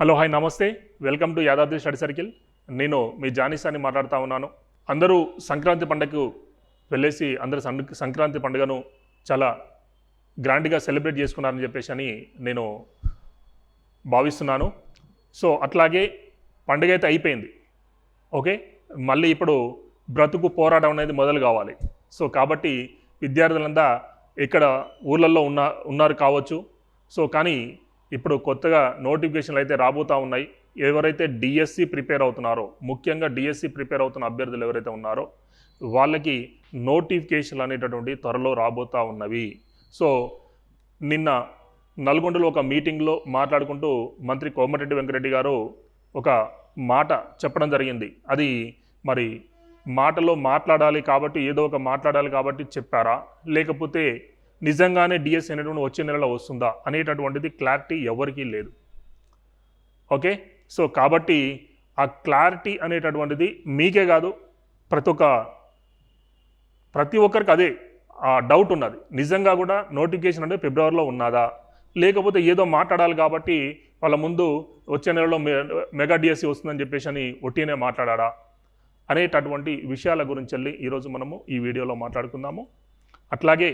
Hello hi నమస్తే. Welcome to Yadadri study circle. నేను మీ జానీసాని మాట్లాడుతూ ఉన్నాను. అందరూ సంక్రాంతి పండుగకు వెళ్ళేసి అందరూ సం- సంక్రాంతి పండుగను చాలా గ్రాండ్గా సెలబ్రేట్ చేసుకున్నారని చెప్పేసి అని నేను భావిస్తున్నాను. సో అట్లాగే పండుగ అయితే అయిపోయింది. ఓకే? మళ్ళీ ఇప్పుడు బ్రతుకు పోరాటం అనేది మొదలు కావాలి. సో కాబట్టి విద్యార్థులంతా ఇక్కడ ఊర్లలో ఉన్న ఉన్నారు కావచ్చు. సో కానీ ఇప్పుడు కొత్తగా నోటిఫికేషన్లు అయితే రాబోతూ ఉన్నాయి. ఎవరైతే డిఎస్సి ప్రిపేర్ అవుతున్నారో ముఖ్యంగా డిఎస్సి ప్రిపేర్ అవుతున్న అభ్యర్థులు ఎవరైతే ఉన్నారో వాళ్ళకి నోటిఫికేషన్లు అనేటటువంటి త్వరలో రాబోతూ ఉన్నవి. సో నిన్న నల్గొండలో ఒక మీటింగ్లో మాట్లాడుకుంటూ మంత్రి కోమటిరెడ్డి వెంకరెడ్డి గారు ఒక మాట చెప్పడం జరిగింది. అది మరి మాటలో మాట్లాడాలి కాబట్టి ఏదో ఒక మాట్లాడాలి కాబట్టి చెప్పారా? లేకపోతే నిజంగానే డిఎస్ అనేటువంటి వచ్చే నెలలో వస్తుందా అనేటటువంటిది క్లారిటీ ఎవరికీ లేదు. ఓకే సో కాబట్టి ఆ క్లారిటీ అనేటటువంటిది మీకే కాదు ప్రతి ఒక్క ప్రతి ఒక్కరికి అదే ఆ డౌట్ ఉన్నది. నిజంగా కూడా నోటిఫికేషన్ అంటే ఫిబ్రవరిలో ఉన్నదా? లేకపోతే ఏదో మాట్లాడాలి కాబట్టి వాళ్ళ ముందు వచ్చే నెలలో మెగా డిఎస్సి వస్తుందని చెప్పేసి అని ఒట్టినే మాట్లాడా అనేటటువంటి విషయాల గురించి వెళ్ళి ఈరోజు మనము ఈ వీడియోలో మాట్లాడుకుందాము. అట్లాగే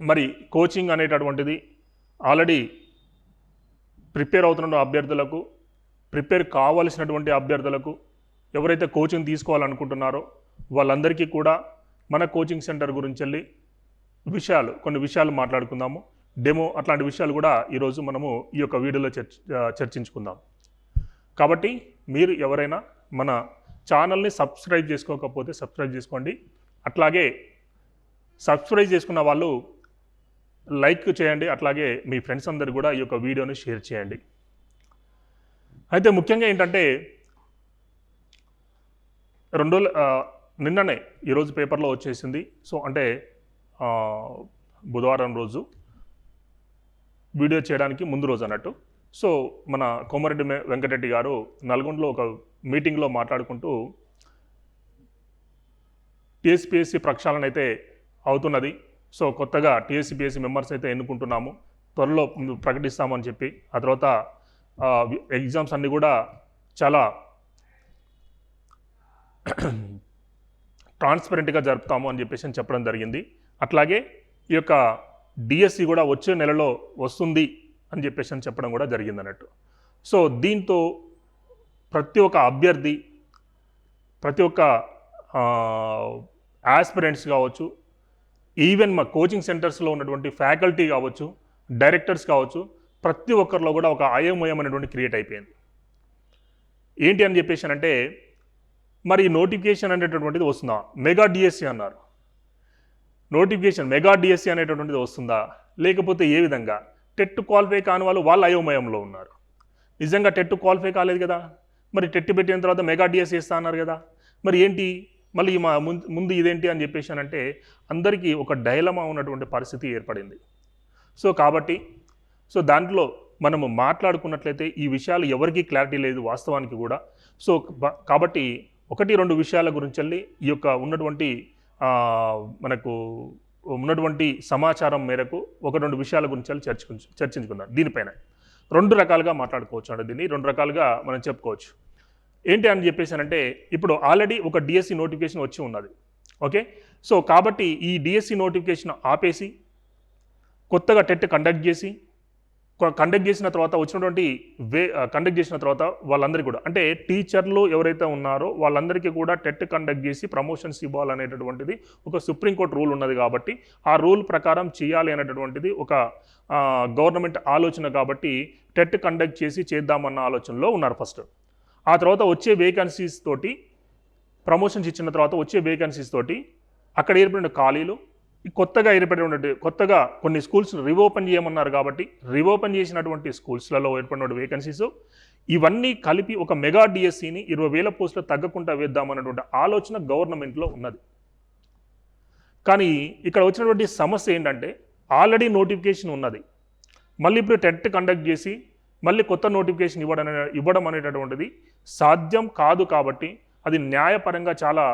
మరి కోచింగ్ అనేటటువంటిది ఆల్రెడీ ప్రిపేర్ అవుతున్న అభ్యర్థులకు ప్రిపేర్ కావాల్సినటువంటి అభ్యర్థులకు ఎవరైతే కోచింగ్ తీసుకోవాలనుకుంటున్నారో వాళ్ళందరికీ కూడా మన కోచింగ్ సెంటర్ గురించి వెళ్ళి విషయాలు కొన్ని విషయాలు మాట్లాడుకుందాము. డెమో అట్లాంటి విషయాలు కూడా ఈరోజు మనము ఈ యొక్క వీడియోలో చర్చ చర్చించుకుందాం. కాబట్టి మీరు ఎవరైనా మన ఛానల్ని సబ్స్క్రైబ్ చేసుకోకపోతే సబ్స్క్రైబ్ చేసుకోండి. అట్లాగే సబ్స్క్రైబ్ చేసుకున్న వాళ్ళు లైక్ చేయండి అట్లాగే మీ ఫ్రెండ్స్ అందరు కూడా ఈ యొక్క వీడియోని షేర్ చేయండి. అయితే ముఖ్యంగా ఏంటంటే రెండు నిన్ననే ఈరోజు పేపర్లో వచ్చేసింది. సో అంటే బుధవారం రోజు వీడియో చేయడానికి ముందు రోజు అన్నట్టు. సో మన కోమరెడ్డి వెంకటరెడ్డి గారు నల్గొండలో ఒక మీటింగ్లో మాట్లాడుకుంటూ టీఎస్పిఎస్సి ప్రక్షాళన అయితే అవుతున్నది. సో కొత్తగా టీఎస్సీపీఎస్సీ మెంబర్స్ అయితే ఎన్నుకుంటున్నాము. త్వరలో ప్రకటిస్తామని చెప్పి ఆ తర్వాత ఎగ్జామ్స్ అన్నీ కూడా చాలా ట్రాన్స్పరెంట్గా జరుపుతాము అని చెప్పేసి అని చెప్పడం జరిగింది. అట్లాగే ఈ యొక్క డిఎస్సి కూడా వచ్చే నెలలో వస్తుంది అని చెప్పేసి అని చెప్పడం కూడా జరిగింది అన్నట్టు. సో దీంతో ప్రతి ఒక్క అభ్యర్థి ప్రతి ఒక్క యాస్పిరెంట్స్ కావచ్చు ఈవెన్ మా కోచింగ్ సెంటర్స్లో ఉన్నటువంటి ఫ్యాకల్టీ కావచ్చు డైరెక్టర్స్ కావచ్చు ప్రతి ఒక్కరిలో కూడా ఒక అయోమయం అనేటువంటి క్రియేట్ అయిపోయింది. ఏంటి అని చెప్పేసి అంటే మరి నోటిఫికేషన్ అనేటటువంటిది వస్తుందా? మెగా డిఎస్సి అన్నారు. నోటిఫికేషన్ మెగా డిఎస్సి అనేటటువంటిది వస్తుందా? లేకపోతే ఏ విధంగా? టెట్ క్వాలిఫై కాని వాళ్ళు వాళ్ళ అయోమయంలో ఉన్నారు. నిజంగా టెట్ క్వాలిఫై కాలేదు కదా? మరి టెట్ పెట్టిన తర్వాత మెగా డిఎస్సి ఇస్తా అన్నారు కదా? మరి ఏంటి? మళ్ళీ మా ముందు ముందు ఇదేంటి అని చెప్పేసి అంటే అందరికీ ఒక డైలమా ఉన్నటువంటి పరిస్థితి ఏర్పడింది. సో కాబట్టి సో దాంట్లో మనము మాట్లాడుకున్నట్లయితే ఈ విషయాలు ఎవరికీ క్లారిటీ లేదు వాస్తవానికి కూడా. సో కాబట్టి ఒకటి రెండు విషయాల గురించి వెళ్ళి ఈ యొక్క ఉన్నటువంటి మనకు ఉన్నటువంటి సమాచారం మేరకు ఒక రెండు విషయాల గురించి వెళ్ళి చర్చకు చర్చించుకుందాం దీనిపైన. రెండు రకాలుగా మాట్లాడుకోవచ్చు అండి దీన్ని. రెండు రకాలుగా మనం చెప్పుకోవచ్చు. ఏంటి అని చెప్పేసానంటే ఇప్పుడు ఆల్రెడీ ఒక డిఎస్సి నోటిఫికేషన్ వచ్చి ఉన్నది. ఓకే సో కాబట్టి ఈ డిఎస్సి నోటిఫికేషన్ ఆపేసి కొత్తగా టెట్ కండక్ట్ చేసి కండక్ట్ చేసిన తర్వాత వచ్చినటువంటి వే కండక్ట్ చేసిన తర్వాత వాళ్ళందరికీ కూడా అంటే టీచర్లు ఎవరైతే ఉన్నారో వాళ్ళందరికీ కూడా టెట్ కండక్ట్ చేసి ప్రమోషన్స్ ఇవ్వాలనేటటువంటిది ఒక సుప్రీంకోర్టు రూల్ ఉన్నది కాబట్టి ఆ రూల్ ప్రకారం చేయాలి అనేటటువంటిది ఒక గవర్నమెంట్ ఆలోచన కాబట్టి టెట్ కండక్ట్ చేసి చేద్దామన్న ఆలోచనలో ఉన్నారు ఫస్ట్. ఆ తర్వాత వచ్చే వేకెన్సీస్ తోటి ప్రమోషన్స్ ఇచ్చిన తర్వాత వచ్చే వేకెన్సీస్ తోటి అక్కడ ఏర్పడిన ఖాళీలు కొత్తగా ఏర్పడినటువంటి కొత్తగా కొన్ని స్కూల్స్ రివోపెన్ చేయమన్నారు కాబట్టి రివోపెన్ చేసినటువంటి స్కూల్స్లలో ఏర్పడిన వేకెన్సీస్ ఇవన్నీ కలిపి ఒక మెగా డిఎస్సిని ఇరవై వేల పోస్టులు తగ్గకుండా వేద్దామన్నటువంటి ఆలోచన గవర్నమెంట్లో ఉన్నది. కానీ ఇక్కడ వచ్చినటువంటి సమస్య ఏంటంటే ఆల్రెడీ నోటిఫికేషన్ ఉన్నది. మళ్ళీ ఇప్పుడు టెట్ కండక్ట్ చేసి మళ్ళీ కొత్త నోటిఫికేషన్ ఇవ్వడం ఇవ్వడం అనేటటువంటిది సాధ్యం కాదు కాబట్టి అది న్యాయపరంగా చాలా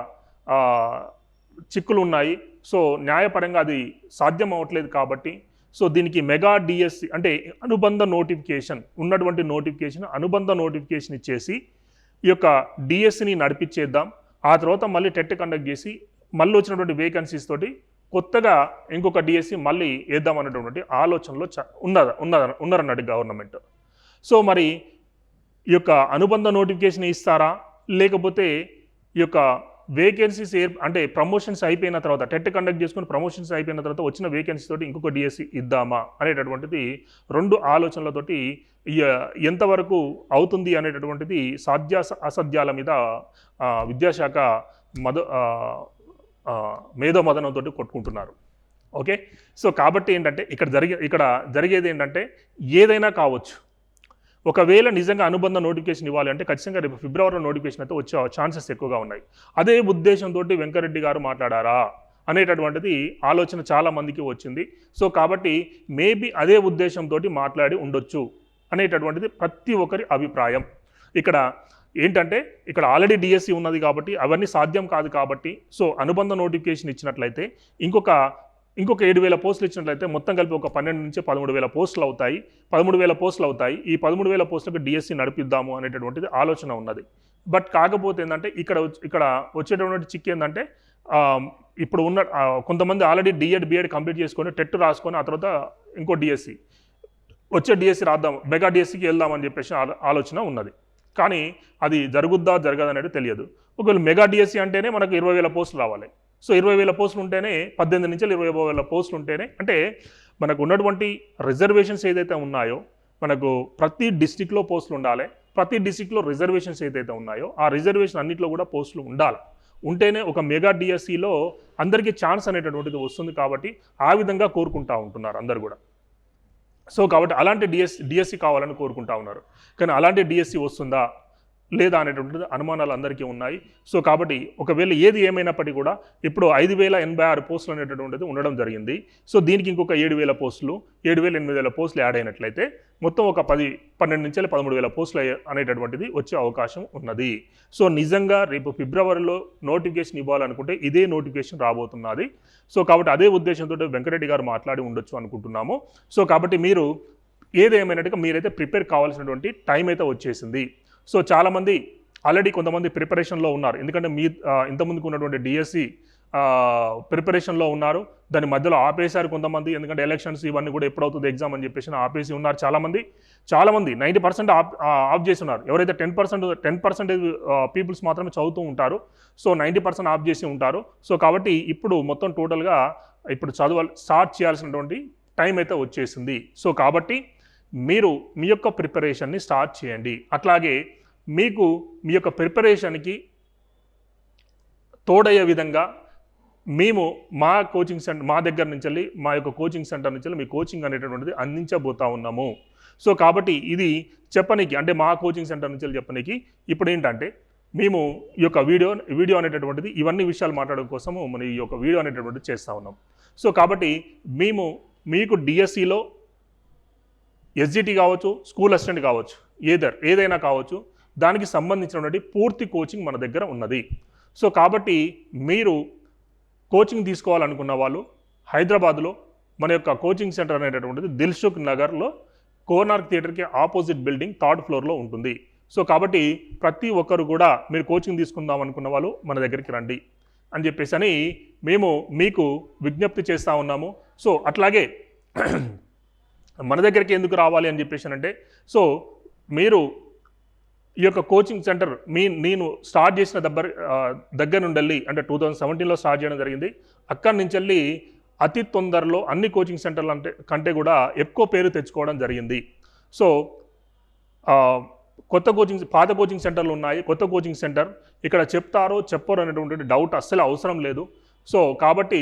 చిక్కులు ఉన్నాయి సో న్యాయపరంగా అది సాధ్యం అవ్వట్లేదు కాబట్టి సో దీనికి మెగా డిఎస్సి అంటే అనుబంధ నోటిఫికేషన్ ఉన్నటువంటి నోటిఫికేషన్ అనుబంధ నోటిఫికేషన్ ఇచ్చేసి ఈ యొక్క డిఎస్సిని నడిపించేద్దాం ఆ తర్వాత మళ్ళీ టెట్ కండక్ట్ చేసి మళ్ళీ వచ్చినటువంటి వేకెన్సీస్ తోటి కొత్తగా ఇంకొక డిఎస్సి మళ్ళీ వేద్దాం అనేటువంటి ఆలోచనలో చ ఉన్నదా ఉన్నద ఉన్నారన్నట్టు గవర్నమెంట్. సో మరి ఈ యొక్క అనుబంధ నోటిఫికేషన్ ఇస్తారా? లేకపోతే ఈ యొక్క వేకెన్సీస్ ఏ అంటే ప్రమోషన్స్ అయిపోయిన తర్వాత టెట్ కండక్ట్ చేసుకుని ప్రమోషన్స్ అయిపోయిన తర్వాత వచ్చిన వేకెన్సీ తోటి ఇంకొక డిఎస్సి ఇద్దామా అనేటటువంటిది రెండు ఆలోచనలతోటి ఎంతవరకు అవుతుంది అనేటటువంటిది సాధ్య అసాధ్యాల మీద విద్యాశాఖ మద మేధో మదనంతో కొట్టుకుంటున్నారు. ఓకే? సో కాబట్టి ఏంటంటే ఇక్కడ జరిగే ఇక్కడ జరిగేది ఏంటంటే ఏదైనా కావచ్చు. ఒకవేళ నిజంగా అనుబంధ నోటిఫికేషన్ ఇవ్వాలి అంటే ఖచ్చితంగా రేపు ఫిబ్రవరిలో నోటిఫికేషన్ అయితే వచ్చే ఛాన్సెస్ ఎక్కువగా ఉన్నాయి. అదే ఉద్దేశంతో వెంకరెడ్డి గారు మాట్లాడారా అనేటటువంటిది ఆలోచన చాలా మందికి వచ్చింది. సో కాబట్టి మేబీ అదే ఉద్దేశంతో మాట్లాడి ఉండొచ్చు అనేటటువంటిది ప్రతి ఒక్కరి అభిప్రాయం. ఇక్కడ ఏంటంటే ఇక్కడ ఆల్రెడీ డిఎస్సి ఉన్నది కాబట్టి అవన్నీ సాధ్యం కాదు కాబట్టి సో అనుబంధ నోటిఫికేషన్ ఇచ్చినట్లయితే ఇంకొక ఇంకొక ఏడు వేల పోస్టులు ఇచ్చినట్లయితే మొత్తం కలిపి ఒక పన్నెండు నుంచి పదమూడు వేల పోస్టులు అవుతాయి. పదమూడు వేల పోస్టులు అవుతాయి. ఈ పదమూడు వేల పోస్టులకు డిఎస్సి నడిపిద్దాము అనేటటువంటిది ఆలోచన ఉన్నది. బట్ కాకపోతే ఏంటంటే ఇక్కడ ఇక్కడ వచ్చేటటువంటి చిక్ ఏంటంటే ఇప్పుడు ఉన్న కొంతమంది ఆల్రెడీ డిఎడ్ బిఎడ్ కంప్లీట్ చేసుకొని టెట్ రాసుకొని ఆ తర్వాత ఇంకో డిఎస్సి వచ్చే డిఎస్సి రాద్దాం మెగా డిఎస్సికి వెళ్దామని చెప్పేసి ఆలో- ఆలోచన ఉన్నది. కానీ అది జరుగుద్దా జరగదు అనేది తెలియదు. ఒకవేళ మెగా డిఎస్సి అంటేనే మనకు ఇరవై వేల పోస్టులు రావాలి. సో ఇరవై వేల పోస్టులు ఉంటేనే పద్దెనిమిది నుంచి ఇరవై వేల పోస్టులు ఉంటేనే అంటే మనకు ఉన్నటువంటి రిజర్వేషన్స్ ఏదైతే ఉన్నాయో మనకు ప్రతి డిస్టిక్లో పోస్టులు ఉండాలి. ప్రతి డిస్టిక్లో రిజర్వేషన్స్ ఏదైతే ఉన్నాయో ఆ రిజర్వేషన్ అన్నింటిలో కూడా పోస్టులు ఉండాలి. ఉంటేనే ఒక మెగా డిఎస్సిలో అందరికీ ఛాన్స్ అనేటటువంటిది వస్తుంది కాబట్టి ఆ విధంగా కోరుకుంటా ఉంటున్నారు అందరు కూడా. సో కాబట్టి అలాంటి డిఎస్ డిఎస్సి కావాలని కోరుకుంటా ఉన్నారు. కానీ అలాంటి డిఎస్సి వస్తుందా? లేదా అనేటువంటిది అనుమానాలు అందరికీ ఉన్నాయి. సో కాబట్టి ఒకవేళ ఏది ఏమైనప్పటికీ కూడా ఇప్పుడు ఐదు వేల ఎనభై ఆరు పోస్టులు అనేటటువంటిది ఉండడం జరిగింది. సో దీనికి ఇంకొక ఏడు వేల పోస్టులు ఏడు వేల ఎనిమిది వేల పోస్టులు యాడ్ అయినట్లయితే మొత్తం ఒక పది పన్నెండు నుంచి పదమూడు వేల పోస్టులు అనేటటువంటిది వచ్చే అవకాశం ఉన్నది. సో నిజంగా రేపు ఫిబ్రవరిలో నోటిఫికేషన్ ఇవ్వాలనుకుంటే ఇదే నోటిఫికేషన్ రాబోతున్నది. సో కాబట్టి అదే ఉద్దేశంతో వెంకటరెడ్డి గారు మాట్లాడి ఉండొచ్చు అనుకుంటున్నాము. సో కాబట్టి మీరు ఏదేమైనట్టుగా మీరైతే ప్రిపేర్ కావాల్సినటువంటి టైం అయితే వచ్చేసింది. సో చాలామంది ఆల్రెడీ కొంతమంది ప్రిపరేషన్లో ఉన్నారు. ఎందుకంటే మీ ఇంతకుముందుకు ఉన్నటువంటి డిఎస్సి ప్రిపరేషన్లో ఉన్నారు. దాని మధ్యలో ఆపేశారు కొంతమంది. ఎందుకంటే ఎలక్షన్స్ ఇవన్నీ కూడా ఎప్పుడవుతుంది ఎగ్జామ్ అని చెప్పేసి ఆపేసి ఉన్నారు చాలామంది. చాలామంది నైంటీ పర్సెంట్ ఆఫ్ ఆఫ్ చేసి ఉన్నారు. ఎవరైతే ten percent ten percentage peoples మాత్రమే చదువుతూ ఉంటారు. సో నైంటీ పర్సెంట్ ఆఫ్ చేసి ఉంటారు. సో కాబట్టి ఇప్పుడు మొత్తం టోటల్గా ఇప్పుడు చదవాలి స్టార్ట్ చేయాల్సినటువంటి టైం అయితే వచ్చేసింది. సో కాబట్టి మీరు మీ యొక్క ప్రిపరేషన్ని స్టార్ట్ చేయండి. అట్లాగే మీకు మీ యొక్క ప్రిపరేషన్కి తోడయ్యే విధంగా మేము మా కోచింగ్ సెంటర్ మా దగ్గర నుంచి వెళ్ళి మా యొక్క కోచింగ్ సెంటర్ నుంచి వెళ్ళి మీ కోచింగ్ అనేటటువంటిది అందించబోతా ఉన్నాము. సో కాబట్టి ఇది చెప్పనీకి అంటే మా కోచింగ్ సెంటర్ నుంచి చెప్పనీకి ఇప్పుడు ఏంటంటే మేము ఈ యొక్క వీడియో వీడియో అనేటటువంటిది ఇవన్నీ విషయాలు మాట్లాడడం కోసము మన ఈ యొక్క వీడియో అనేటటువంటిది చేస్తూ ఉన్నాం. సో కాబట్టి మేము మీకు డిఎస్సిలో ఎస్జిటి కావచ్చు స్కూల్ అసిస్టెంట్ కావచ్చు ఏదర్ ఏదైనా కావచ్చు దానికి సంబంధించినటువంటి పూర్తి కోచింగ్ మన దగ్గర ఉన్నది. సో కాబట్టి మీరు కోచింగ్ తీసుకోవాలనుకున్న వాళ్ళు హైదరాబాద్లో మన యొక్క కోచింగ్ సెంటర్ అనేటటువంటిది దిల్సుఖ్ నగర్లో కోనార్క్ థియేటర్కి ఆపోజిట్ బిల్డింగ్ థర్డ్ ఫ్లోర్లో ఉంటుంది. సో కాబట్టి ప్రతి ఒక్కరు కూడా మీరు కోచింగ్ తీసుకుందాం అనుకున్న వాళ్ళు మన దగ్గరికి రండి అని చెప్పేసి అని మేము మీకు విజ్ఞప్తి చేస్తూ ఉన్నాము. సో అట్లాగే మన దగ్గరికి ఎందుకు రావాలి అని చెప్పేసి అంటే సో మీరు ఈ యొక్క కోచింగ్ సెంటర్ మీ నేను స్టార్ట్ చేసిన దగ్గర దగ్గర నుండి వెళ్ళి అంటే టూ థౌజండ్ సెవెంటీన్లో స్టార్ట్ చేయడం జరిగింది. అక్కడి నుంచి వెళ్ళి అతి తొందరలో అన్ని కోచింగ్ సెంటర్లు అంటే కంటే కూడా ఎక్కువ పేరు తెచ్చుకోవడం జరిగింది. సో కొత్త కోచింగ్ పాత కోచింగ్ సెంటర్లు ఉన్నాయి. కొత్త కోచింగ్ సెంటర్ ఇక్కడ చెప్తారో చెప్పరు అనేటువంటి డౌట్ అస్సలు అవసరం లేదు. సో కాబట్టి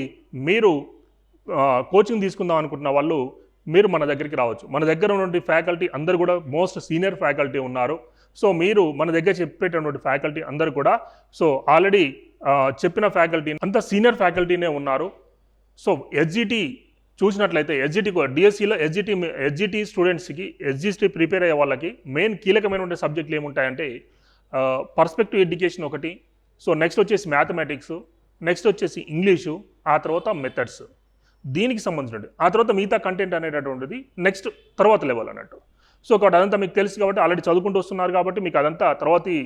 మీరు కోచింగ్ తీసుకుందాం అనుకుంటున్న వాళ్ళు మీరు మన దగ్గరికి రావచ్చు. మన దగ్గర ఉన్నటువంటి ఫ్యాకల్టీ అందరు కూడా మోస్ట్ సీనియర్ ఫ్యాకల్టీ ఉన్నారు. సో మీరు మన దగ్గర చెప్పేటటువంటి ఫ్యాకల్టీ అందరు కూడా సో ఆల్రెడీ చెప్పిన ఫ్యాకల్టీ అంత సీనియర్ ఫ్యాకల్టీనే ఉన్నారు. సో ఎస్జిటి చూసినట్లయితే ఎస్జిటి డిఎస్సిలో ఎస్జిటి ఎస్జిటి స్టూడెంట్స్కి ఎస్జిటి ప్రిపేర్ అయ్యే వాళ్ళకి మెయిన్ కీలకమైనటువంటి సబ్జెక్టులు ఏముంటాయంటే పర్స్పెక్టివ్ ఎడ్యుకేషన్ ఒకటి సో నెక్స్ట్ వచ్చేసి మ్యాథమెటిక్స్ నెక్స్ట్ వచ్చేసి ఇంగ్లీషు ఆ తర్వాత మెథడ్స్ దీనికి సంబంధించినట్టు ఆ తర్వాత మిగతా కంటెంట్ అనేటటువంటిది నెక్స్ట్ తర్వాత లెవెల్ అన్నట్టు. సో కాబట్టి అదంతా మీకు తెలుసు కాబట్టి ఆల్రెడీ చదువుకుంటూ వస్తున్నారు కాబట్టి మీకు అదంతా తర్వాతి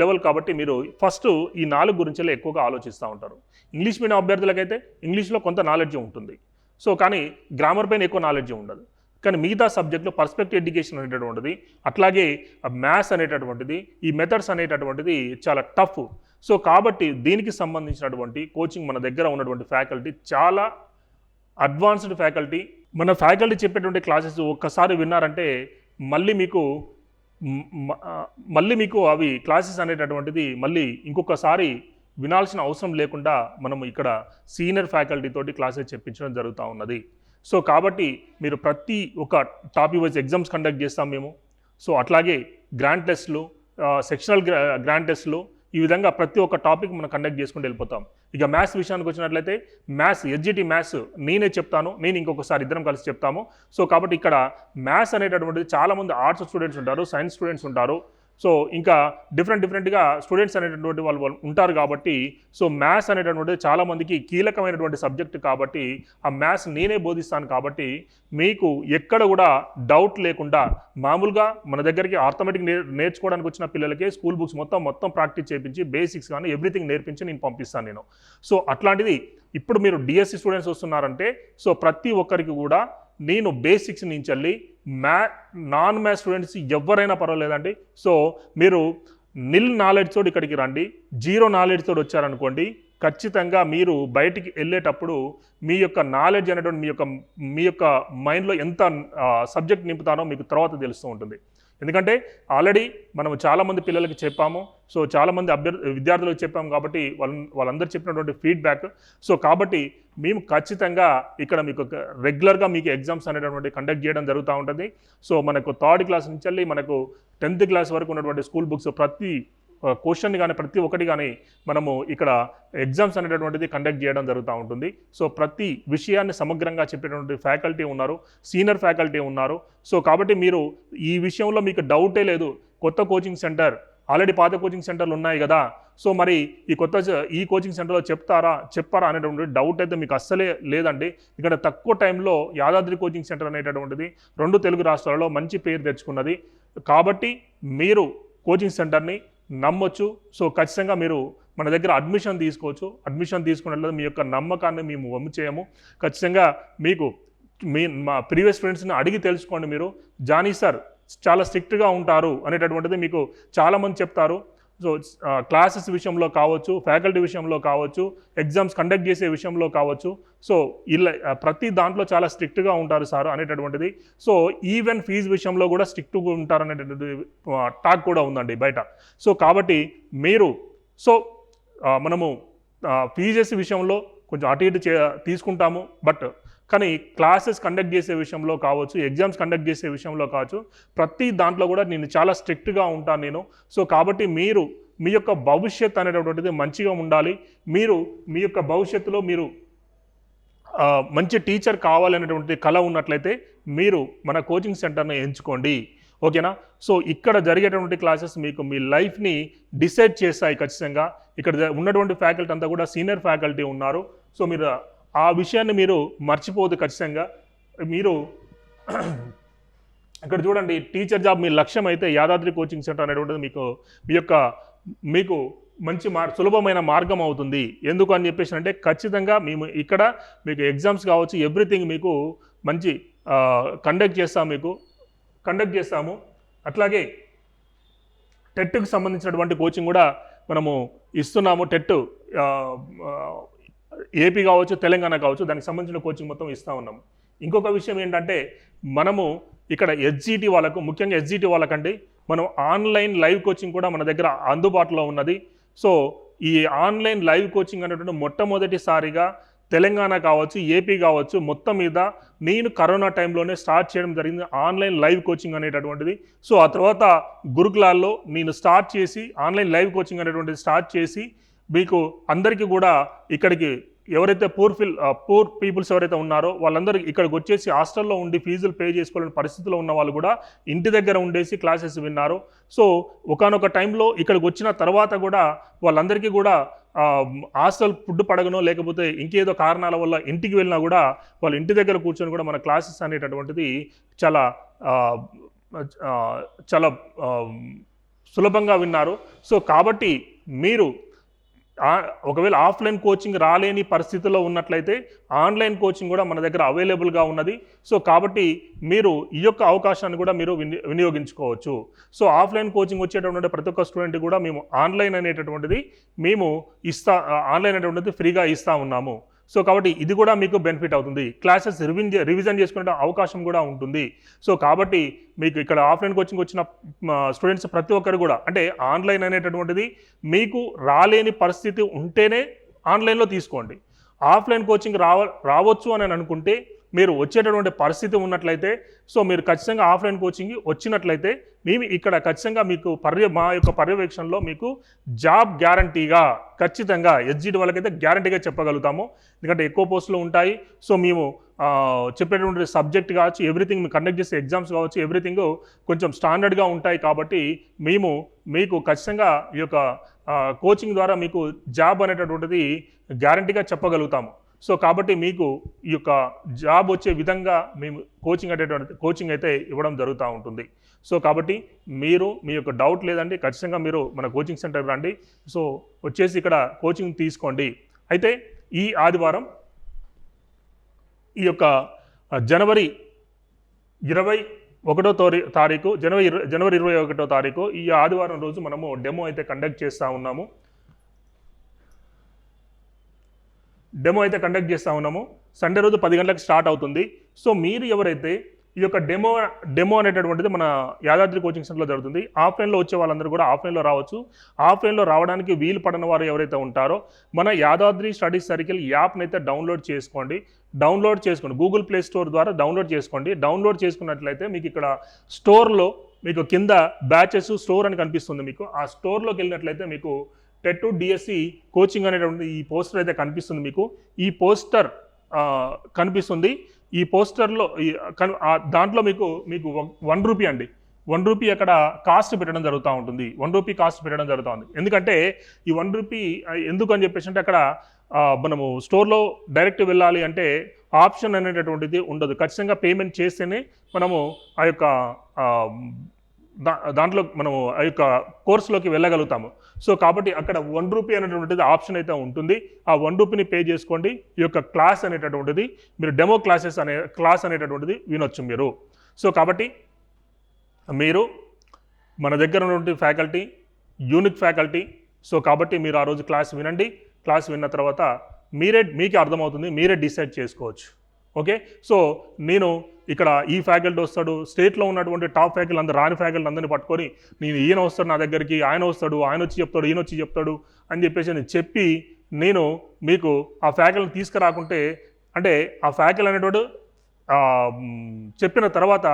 లెవెల్ కాబట్టి మీరు ఫస్ట్ ఈ నాలుగు గురించి ఎక్కువగా ఆలోచిస్తూ ఉంటారు. ఇంగ్లీష్ మీడియం అభ్యర్థులకైతే ఇంగ్లీష్లో కొంత నాలెడ్జ్ ఉంటుంది. సో కానీ గ్రామర్ పైన ఎక్కువ నాలెడ్జ్ ఉండదు. కానీ మిగతా సబ్జెక్టులో పర్స్పెక్టివ్ ఎడ్యుకేషన్ అనేటటువంటిది అట్లాగే మ్యాథ్స్ అనేటటువంటిది ఈ మెథడ్స్ అనేటటువంటిది చాలా టఫ్. సో కాబట్టి దీనికి సంబంధించినటువంటి కోచింగ్ మన దగ్గర ఉన్నటువంటి ఫ్యాకల్టీ చాలా అడ్వాన్స్డ్ ఫ్యాకల్టీ. మన ఫ్యాకల్టీ చెప్పేటువంటి క్లాసెస్ ఒక్కసారి విన్నారంటే మళ్ళీ మీకు మళ్ళీ మీకు అవి క్లాసెస్ అనేటటువంటిది మళ్ళీ ఇంకొకసారి వినాల్సిన అవసరం లేకుండా మనం ఇక్కడ సీనియర్ ఫ్యాకల్టీతోటి క్లాసెస్ చెప్పించడం జరుగుతూ ఉన్నది. సో కాబట్టి మీరు ప్రతి ఒక్క టాపిక్ వైజ్ ఎగ్జామ్స్ కండక్ట్ చేస్తాం మేము. సో అట్లాగే గ్రాండ్ టెస్ట్లు సెక్షనల్ గ్రాండ్ టెస్ట్లు ఈ విధంగా ప్రతి ఒక్క టాపిక్ మనం కండక్ట్ చేసుకుంటూ వెళ్ళిపోతాం. ఇక మ్యాథ్స్ విషయానికి వచ్చినట్లయితే మ్యాథ్స్ ఎస్జిటి మ్యాథ్స్ నేనే చెప్తాను నేను ఇంకొకసారి ఇద్దరం కలిసి చెప్తాము. సో కాబట్టి ఇక్కడ మ్యాథ్స్ అనేటటువంటిది చాలామంది ఆర్ట్స్ స్టూడెంట్స్ ఉంటారు సైన్స్ స్టూడెంట్స్ ఉంటారు. సో ఇంకా డిఫరెంట్ డిఫరెంట్గా స్టూడెంట్స్ అనేటటువంటి వాళ్ళు వాళ్ళు ఉంటారు కాబట్టి సో మ్యాథ్స్ అనేటటువంటిది చాలామందికి కీలకమైనటువంటి సబ్జెక్ట్ కాబట్టి ఆ మ్యాథ్స్ నేనే బోధిస్తాను కాబట్టి మీకు ఎక్కడ కూడా డౌట్ లేకుండా మామూలుగా మన దగ్గరికి ఆర్థమెటిక్ నేర్ నేర్చుకోవడానికి వచ్చిన పిల్లలకి స్కూల్ బుక్స్ మొత్తం మొత్తం ప్రాక్టీస్ చేయించి బేసిక్స్ కానీ ఎవ్రీథింగ్ నేర్పించి నేను పంపిస్తాను నేను. సో అట్లాంటిది ఇప్పుడు మీరు డిఎస్సి స్టూడెంట్స్ వస్తున్నారంటే సో ప్రతి ఒక్కరికి కూడా నేను బేసిక్స్ నుంచి వెళ్ళి మ్యా నాన్ మ్యాథ్స్ స్టూడెంట్స్ ఎవరైనా పర్వాలేదండి. సో మీరు నిల్ నాలెడ్జ్ తోడు ఇక్కడికి రండి. జీరో నాలెడ్జ్ వచ్చారనుకోండి ఖచ్చితంగా మీరు బయటికి వెళ్ళేటప్పుడు మీ యొక్క నాలెడ్జ్ అనేటువంటి మీ యొక్క మీ యొక్క మైండ్లో ఎంత సబ్జెక్ట్ నింపుతానో మీకు తర్వాత తెలుస్తూ ఉంటుంది. ఎందుకంటే ఆల్రెడీ మనం చాలామంది పిల్లలకి చెప్పాము. సో చాలామంది అభ్యర్థి విద్యార్థులకు చెప్పాము కాబట్టి వాళ్ళ వాళ్ళందరూ చెప్పినటువంటి ఫీడ్బ్యాక్ సో కాబట్టి మేము ఖచ్చితంగా ఇక్కడ మీకు రెగ్యులర్గా మీకు ఎగ్జామ్స్ అనేటటువంటి కండక్ట్ చేయడం జరుగుతూ ఉంటుంది. సో మనకు థర్డ్ క్లాస్ నుంచి వెళ్ళి మనకు టెన్త్ క్లాస్ వరకు ఉన్నటువంటి స్కూల్ బుక్స్ ప్రతి క్వశ్చన్ కానీ ప్రతి ఒక్కటి కానీ మనము ఇక్కడ ఎగ్జామ్స్ అనేటటువంటిది కండక్ట్ చేయడం జరుగుతూ ఉంటుంది. సో ప్రతి విషయాన్ని సమగ్రంగా చెప్పేటువంటి ఫ్యాకల్టీ ఉన్నారు సీనియర్ ఫ్యాకల్టీ ఉన్నారు. సో కాబట్టి మీరు ఈ విషయంలో మీకు డౌటే లేదు. కొత్త కోచింగ్ సెంటర్ ఆల్రెడీ పాత కోచింగ్ సెంటర్లు ఉన్నాయి కదా. సో మరి ఈ కొత్త ఈ కోచింగ్ సెంటర్లో చెప్తారా చెప్పారా అనేటువంటి డౌట్ అయితే మీకు అస్సలే లేదండి. ఇక్కడ తక్కువ టైంలో యాదాద్రి కోచింగ్ సెంటర్ అనేటటువంటిది రెండు తెలుగు రాష్ట్రాలలో మంచి పేరు తెచ్చుకున్నది. కాబట్టి మీరు కోచింగ్ సెంటర్ని నమ్మొచ్చు. సో ఖచ్చితంగా మీరు మన దగ్గర అడ్మిషన్ తీసుకోవచ్చు. అడ్మిషన్ తీసుకున్నట్లయితే మీ యొక్క నమ్మకాన్ని మేము వమ్ము చేయము. ఖచ్చితంగా మీకు మీ మా ప్రీవియస్ ఫ్రెండ్స్ని అడిగి తెలుసుకోండి మీరు. జానీ సార్ చాలా స్ట్రిక్ట్గా ఉంటారు అనేటటువంటిది మీకు చాలామంది చెప్తారు. సో క్లాసెస్ విషయంలో కావచ్చు ఫ్యాకల్టీ విషయంలో కావచ్చు ఎగ్జామ్స్ కండక్ట్ చేసే విషయంలో కావచ్చు. సో ఇలా ప్రతి దాంట్లో చాలా స్ట్రిక్ట్గా ఉంటారు సార్ అనేటటువంటిది. సో ఈవెన్ ఫీజు విషయంలో కూడా స్ట్రిక్ట్గా ఉంటారు అనేటటువంటి టాక్ కూడా ఉందండి బయట. సో కాబట్టి మీరు సో మనము ఫీజెస్ విషయంలో కొంచెం అటు ఇటు చే తీసుకుంటాము. బట్ కానీ క్లాసెస్ కండక్ట్ చేసే విషయంలో కావచ్చు ఎగ్జామ్స్ కండక్ట్ చేసే విషయంలో కావచ్చు ప్రతి దాంట్లో కూడా నేను చాలా స్ట్రిక్ట్గా ఉంటాను నేను. సో కాబట్టి మీరు మీ యొక్క భవిష్యత్ అనేటటువంటిది మంచిగా ఉండాలి. మీరు మీ యొక్క భవిష్యత్తులో మీరు మంచి టీచర్ కావాలనేటువంటి కళ ఉన్నట్లయితే మీరు మన కోచింగ్ సెంటర్ను ఎంచుకోండి. ఓకేనా? సో ఇక్కడ జరిగేటువంటి క్లాసెస్ మీకు మీ లైఫ్ని డిసైడ్ చేస్తాయి ఖచ్చితంగా. ఇక్కడ ఉన్నటువంటి ఫ్యాకల్టీ అంతా కూడా సీనియర్ ఫ్యాకల్టీ ఉన్నారు. సో మీరు ఆ విషయాన్ని మీరు మర్చిపోదు ఖచ్చితంగా. మీరు ఇక్కడ చూడండి టీచర్ జాబ్ మీ లక్ష్యం అయితే యాదాద్రి కోచింగ్ సెంటర్ అనేటువంటిది మీకు మీ యొక్క మీకు మంచి మార్ సులభమైన మార్గం అవుతుంది. ఎందుకు అని చెప్పేసి అంటే ఖచ్చితంగా మేము ఇక్కడ మీకు ఎగ్జామ్స్ కావచ్చు ఎవ్రీథింగ్ మీకు మంచి కండక్ట్ చేస్తాం మీకు కండక్ట్ చేస్తాము. అట్లాగే టెట్కు సంబంధించినటువంటి కోచింగ్ కూడా మనము ఇస్తున్నాము. టెట్ ఏపీ కావచ్చు తెలంగాణ కావచ్చు దానికి సంబంధించిన కోచింగ్ మొత్తం ఇస్తూ ఉన్నాం. ఇంకొక విషయం ఏంటంటే మనము ఇక్కడ ఎస్జిటి వాళ్ళకు ముఖ్యంగా ఎస్జిటి వాళ్ళకండి మనం ఆన్లైన్ లైవ్ కోచింగ్ కూడా మన దగ్గర అందుబాటులో ఉన్నది. సో ఈ ఆన్లైన్ లైవ్ కోచింగ్ అనేటువంటి మొట్టమొదటిసారిగా తెలంగాణ కావచ్చు ఏపీ కావచ్చు మొత్తం మీద నేను కరోనా టైంలోనే స్టార్ట్ చేయడం జరిగింది ఆన్లైన్ లైవ్ కోచింగ్ అనేటటువంటిది. సో ఆ తర్వాత గురుకులాల్లో నేను స్టార్ట్ చేసి ఆన్లైన్ లైవ్ కోచింగ్ అనేటువంటిది స్టార్ట్ చేసి మీకు అందరికీ కూడా ఇక్కడికి ఎవరైతే పూర్ ఫిల్ పూర్ పీపుల్స్ ఎవరైతే ఉన్నారో వాళ్ళందరూ ఇక్కడికి వచ్చేసి హాస్టల్లో ఉండి ఫీజులు పే చేసుకోలేని పరిస్థితిలో ఉన్న వాళ్ళు కూడా ఇంటి దగ్గర ఉండేసి క్లాసెస్ విన్నారు. సో ఒకనొక టైంలో ఇక్కడికి వచ్చిన తర్వాత కూడా వాళ్ళందరికీ కూడా హాస్టల్ ఫుడ్ పడగనో లేకపోతే ఇంకేదో కారణాల వల్ల ఇంటికి వెళ్ళినా కూడా వాళ్ళ ఇంటి దగ్గర కూర్చొని కూడా మన క్లాసెస్ అనేటటువంటిది చాలా చాలా సులభంగా విన్నారు. సో కాబట్టి మీరు ఒకవేళ ఆఫ్లైన్ కోచింగ్ రాలేని పరిస్థితిలో ఉన్నట్లయితే ఆన్లైన్ కోచింగ్ కూడా మన దగ్గర అవైలబుల్గా ఉన్నది. సో కాబట్టి మీరు ఈ యొక్క అవకాశాన్ని కూడా మీరు విని వినియోగించుకోవచ్చు. సో ఆఫ్లైన్ కోచింగ్ వచ్చేటటువంటి ప్రతి ఒక్క స్టూడెంట్ కూడా మేము ఆన్లైన్ అనేటటువంటిది మేము ఇస్తా ఆన్లైన్ అనేటువంటిది ఫ్రీగా ఇస్తూ ఉన్నాము. సో కాబట్టి ఇది కూడా మీకు బెనిఫిట్ అవుతుంది. క్లాసెస్ రివిన్ రివిజన్ చేసుకునే అవకాశం కూడా ఉంటుంది. సో కాబట్టి మీకు ఇక్కడ ఆఫ్లైన్ కోచింగ్ వచ్చిన స్టూడెంట్స్ ప్రతి ఒక్కరు కూడా అంటే ఆన్లైన్ అనేటటువంటిది మీకు రాలేని పరిస్థితి ఉంటేనే ఆన్లైన్లో తీసుకోండి. ఆఫ్లైన్ కోచింగ్ రావ రావచ్చు అని అనుకుంటే మీరు వచ్చేటటువంటి పరిస్థితి ఉన్నట్లయితే సో మీరు ఖచ్చితంగా ఆఫ్లైన్ కోచింగ్ వచ్చినట్లయితే మేము ఇక్కడ ఖచ్చితంగా మీకు పర్య మా యొక్క పర్యవేక్షణలో మీకు జాబ్ గ్యారంటీగా ఖచ్చితంగా ఎస్జిటి వాళ్ళకైతే గ్యారంటీగా చెప్పగలుగుతాము. ఎందుకంటే ఎక్కువ పోస్టులు ఉంటాయి. సో మేము చెప్పేటటువంటి సబ్జెక్ట్ కావచ్చు ఎవ్రీథింగ్ మేము కండక్ట్ చేసే ఎగ్జామ్స్ కావచ్చు ఎవ్రీథింగ్ కొంచెం స్టాండర్డ్గా ఉంటాయి కాబట్టి మేము మీకు ఖచ్చితంగా ఈ యొక్క కోచింగ్ ద్వారా మీకు జాబ్ అనేటటువంటిది గ్యారంటీగా చెప్పగలుగుతాము. సో కాబట్టి మీకు ఈ యొక్క జాబ్ వచ్చే విధంగా మేము కోచింగ్ అనేటువంటి కోచింగ్ అయితే ఇవ్వడం జరుగుతూ ఉంటుంది. సో కాబట్టి మీరు మీ యొక్క డౌట్ లేదండి ఖచ్చితంగా మీరు మన కోచింగ్ సెంటర్ రండి. సో వచ్చేసి ఇక్కడ కోచింగ్ తీసుకోండి. అయితే ఈ ఆదివారం ఈ యొక్క జనవరి ఇరవై ఒకటో తారీ తారీఖు జనవరి జనవరి ఇరవై ఒకటో తారీఖు ఈ ఆదివారం రోజు మనము డెమో అయితే కండక్ట్ చేస్తూ ఉన్నాము. డెమో అయితే కండక్ట్ చేస్తూ ఉన్నాము. సండే రోజు పది గంటలకు స్టార్ట్ అవుతుంది. సో మీరు ఎవరైతే ఈ యొక్క డెమో డెమో అనేటటువంటిది మన యాదాద్రి కోచింగ్ సెంటర్లో జరుగుతుంది. ఆఫ్లైన్లో వచ్చే వాళ్ళందరూ కూడా ఆఫ్లైన్లో రావచ్చు. ఆఫ్లైన్లో రావడానికి వీలు పడని వారు ఎవరైతే ఉంటారో మన యాదాద్రి స్టడీ సర్కిల్ యాప్ని అయితే డౌన్లోడ్ చేసుకోండి. డౌన్లోడ్ చేసుకోండి. గూగుల్ ప్లే స్టోర్ ద్వారా డౌన్లోడ్ చేసుకోండి. డౌన్లోడ్ చేసుకున్నట్లయితే మీకు ఇక్కడ స్టోర్లో మీకు కింద బ్యాచెస్ స్టోర్ అని కనిపిస్తుంది మీకు. ఆ స్టోర్లోకి వెళ్ళినట్లయితే మీకు టెట్ డిఎస్సి కోచింగ్ అనేటువంటి ఈ పోస్టర్ అయితే కనిపిస్తుంది మీకు. ఈ పోస్టర్ కనిపిస్తుంది. ఈ పోస్టర్లో దాంట్లో మీకు మీకు వన్ రూపీ అండి. వన్ రూపీ అక్కడ కాస్ట్ పెట్టడం జరుగుతూ ఉంటుంది. వన్ రూపీ కాస్ట్ పెట్టడం జరుగుతూ ఉంది. ఎందుకంటే ఈ వన్ రూపీ ఎందుకు అని చెప్పేసి అంటే అక్కడ మనము స్టోర్లో డైరెక్ట్ వెళ్ళాలి అంటే ఆప్షన్ అనేటటువంటిది ఉండదు. ఖచ్చితంగా పేమెంట్ చేస్తేనే మనము ఆ యొక్క దా దాంట్లో మనము ఆ యొక్క కోర్సులోకి వెళ్ళగలుగుతాము. సో కాబట్టి అక్కడ వన్ రూపీ అనేటువంటిది ఆప్షన్ అయితే ఉంటుంది. ఆ వన్ రూపీని పే చేసుకోండి. ఈ యొక్క క్లాస్ అనేటటువంటిది మీరు డెమో క్లాసెస్ అనే క్లాస్ అనేటటువంటిది వినొచ్చు మీరు. సో కాబట్టి మీరు మన దగ్గర ఉన్నటువంటి ఫ్యాకల్టీ యూనిక్ ఫ్యాకల్టీ సో కాబట్టి మీరు ఆ రోజు క్లాస్ వినండి. క్లాస్ విన్న తర్వాత మీరే మీకే అర్థమవుతుంది. మీరే డిసైడ్ చేసుకోవచ్చు. ఓకే? సో నేను ఇక్కడ ఈ ఫ్యాకల్టీ వస్తాడు స్టేట్లో ఉన్నటువంటి టాప్ ఫ్యాకల్టీ అందరు రాని ఫ్యాకల్టీ అందరిని పట్టుకొని నేను ఈయన వస్తాడు నా దగ్గరికి ఆయన వస్తాడు ఆయన వచ్చి చెప్తాడు ఈయన వచ్చి చెప్తాడు అని చెప్పేసి నేను చెప్పి నేను మీకు ఆ ఫ్యాకల్ని తీసుకురాకుంటే అంటే ఆ ఫ్యాకల్టీ అనేటువంటి చెప్పిన తర్వాత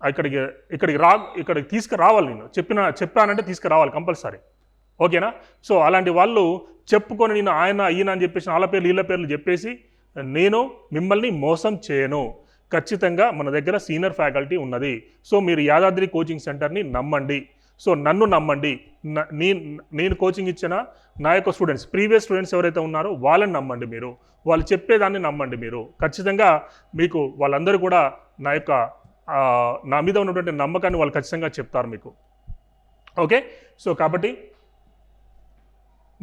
ఇక్కడికి ఇక్కడికి రా ఇక్కడికి తీసుకురావాలి నేను. చెప్పిన చెప్పానంటే తీసుకురావాలి కంపల్సరీ. ఓకేనా? సో అలాంటి వాళ్ళు చెప్పుకొని నేను ఆయన ఈయన అని చెప్పేసి వాళ్ళ పేర్లు వీళ్ళ పేర్లు చెప్పేసి నేను మిమ్మల్ని మోసం చేయను. ఖచ్చితంగా మన దగ్గర సీనియర్ ఫ్యాకల్టీ ఉన్నది. సో మీరు యాదాద్రి కోచింగ్ సెంటర్ని నమ్మండి. సో నన్ను నమ్మండి. నేను కోచింగ్ ఇచ్చిన నా యొక్క స్టూడెంట్స్ ప్రీవియస్ స్టూడెంట్స్ ఎవరైతే ఉన్నారో వాళ్ళని నమ్మండి మీరు. వాళ్ళు చెప్పేదాన్ని నమ్మండి మీరు. ఖచ్చితంగా మీకు వాళ్ళందరూ కూడా నా యొక్క నా మీద ఉన్నటువంటి నమ్మకాన్ని వాళ్ళు ఖచ్చితంగా చెప్తారు మీకు. ఓకే? సో కాబట్టి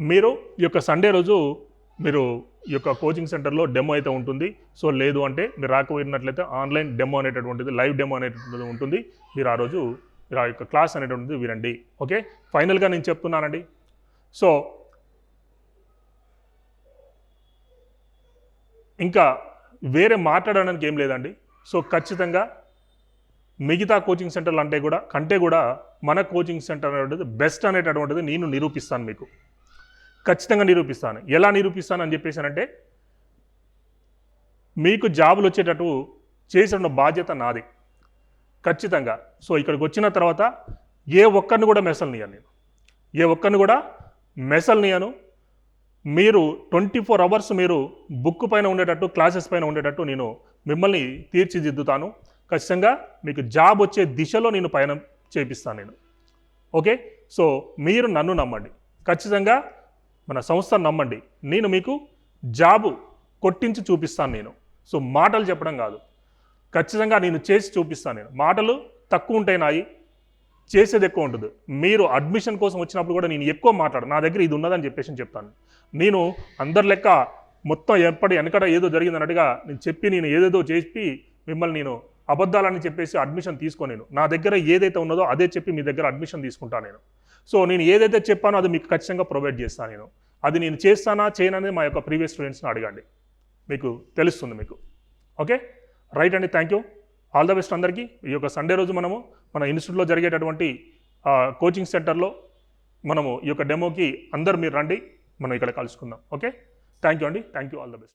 మీరు ఈ యొక్క సండే రోజు మీరు ఈ యొక్క కోచింగ్ సెంటర్లో డెమో అయితే ఉంటుంది. సో లేదు అంటే మీరు రాకపోయినట్లయితే ఆన్లైన్ డెమో అనేటటువంటిది లైవ్ డెమో అనేటటువంటిది ఉంటుంది. మీరు ఆ రోజు మీరు ఆ యొక్క క్లాస్ అనేటువంటిది వినండి. ఓకే ఫైనల్గా నేను చెప్తున్నానండి. సో ఇంకా వేరే మాట్లాడడానికి ఏం లేదండి. సో ఖచ్చితంగా మిగతా కోచింగ్ సెంటర్లు అంటే కూడా కంటే కూడా మన కోచింగ్ సెంటర్ అనేటువంటిది బెస్ట్ అనేటటువంటిది నేను నిరూపిస్తాను మీకు. ఖచ్చితంగా నిరూపిస్తాను. ఎలా నిరూపిస్తాను అని చెప్పేసానంటే మీకు జాబులు వచ్చేటట్టు చేసిన బాధ్యత నాది. ఖచ్చితంగా. సో ఇక్కడికి వచ్చిన తర్వాత ఏ ఒక్కరిని కూడా మెసల్నియను నేను. ఏ ఒక్కరిని కూడా మెసల్నియను మీరు ట్వంటీ ఫోర్ అవర్స్ మీరు బుక్ పైన ఉండేటట్టు క్లాసెస్ పైన ఉండేటట్టు నేను మిమ్మల్ని తీర్చిదిద్దుతాను. ఖచ్చితంగా మీకు జాబ్ వచ్చే దిశలో నేను పయనం చేపిస్తాను నేను. ఓకే? సో మీరు నన్ను నమ్మండి. ఖచ్చితంగా మన సంస్థను నమ్మండి. నేను మీకు జాబు కొట్టించి చూపిస్తాను నేను. సో మాటలు చెప్పడం కాదు. ఖచ్చితంగా నేను చేసి చూపిస్తాను నేను. మాటలు తక్కువ ఉంటాయి నాయి చేసేది ఎక్కువ ఉంటుంది. మీరు అడ్మిషన్ కోసం వచ్చినప్పుడు కూడా నేను ఎక్కువ మాట్లాడు నా దగ్గర ఇది ఉన్నదని చెప్పేసి చెప్తాను. నేను అందరి లెక్క మొత్తం ఎప్పటి వెనకడ ఏదో జరిగిందన్నట్టుగా నేను చెప్పి నేను ఏదేదో చెప్పి మిమ్మల్ని నేను అబద్ధాలని చెప్పేసి అడ్మిషన్ తీసుకో నేను. నా దగ్గర ఏదైతే ఉన్నదో అదే చెప్పి మీ దగ్గర అడ్మిషన్ తీసుకుంటాను నేను. సో నేను ఏదైతే చెప్పానో అది మీకు ఖచ్చితంగా ప్రొవైడ్ చేస్తాను నేను. అది నేను చేస్తానా చేయననేది మా యొక్క ప్రీవియస్ స్టూడెంట్స్ని అడగండి. మీకు తెలుస్తుంది మీకు. ఓకే రైట్ అండి thank you all the best అందరికీ. ఈ యొక్క సండే రోజు మనము మన ఇన్స్టిట్యూట్లో జరిగేటటువంటి కోచింగ్ సెంటర్లో మనము ఈ యొక్క డెమోకి అందరు మీరు రండి. మనం ఇక్కడ కలుసుకుందాం. ఓకే థ్యాంక్ యూ అండి. Thank you all the best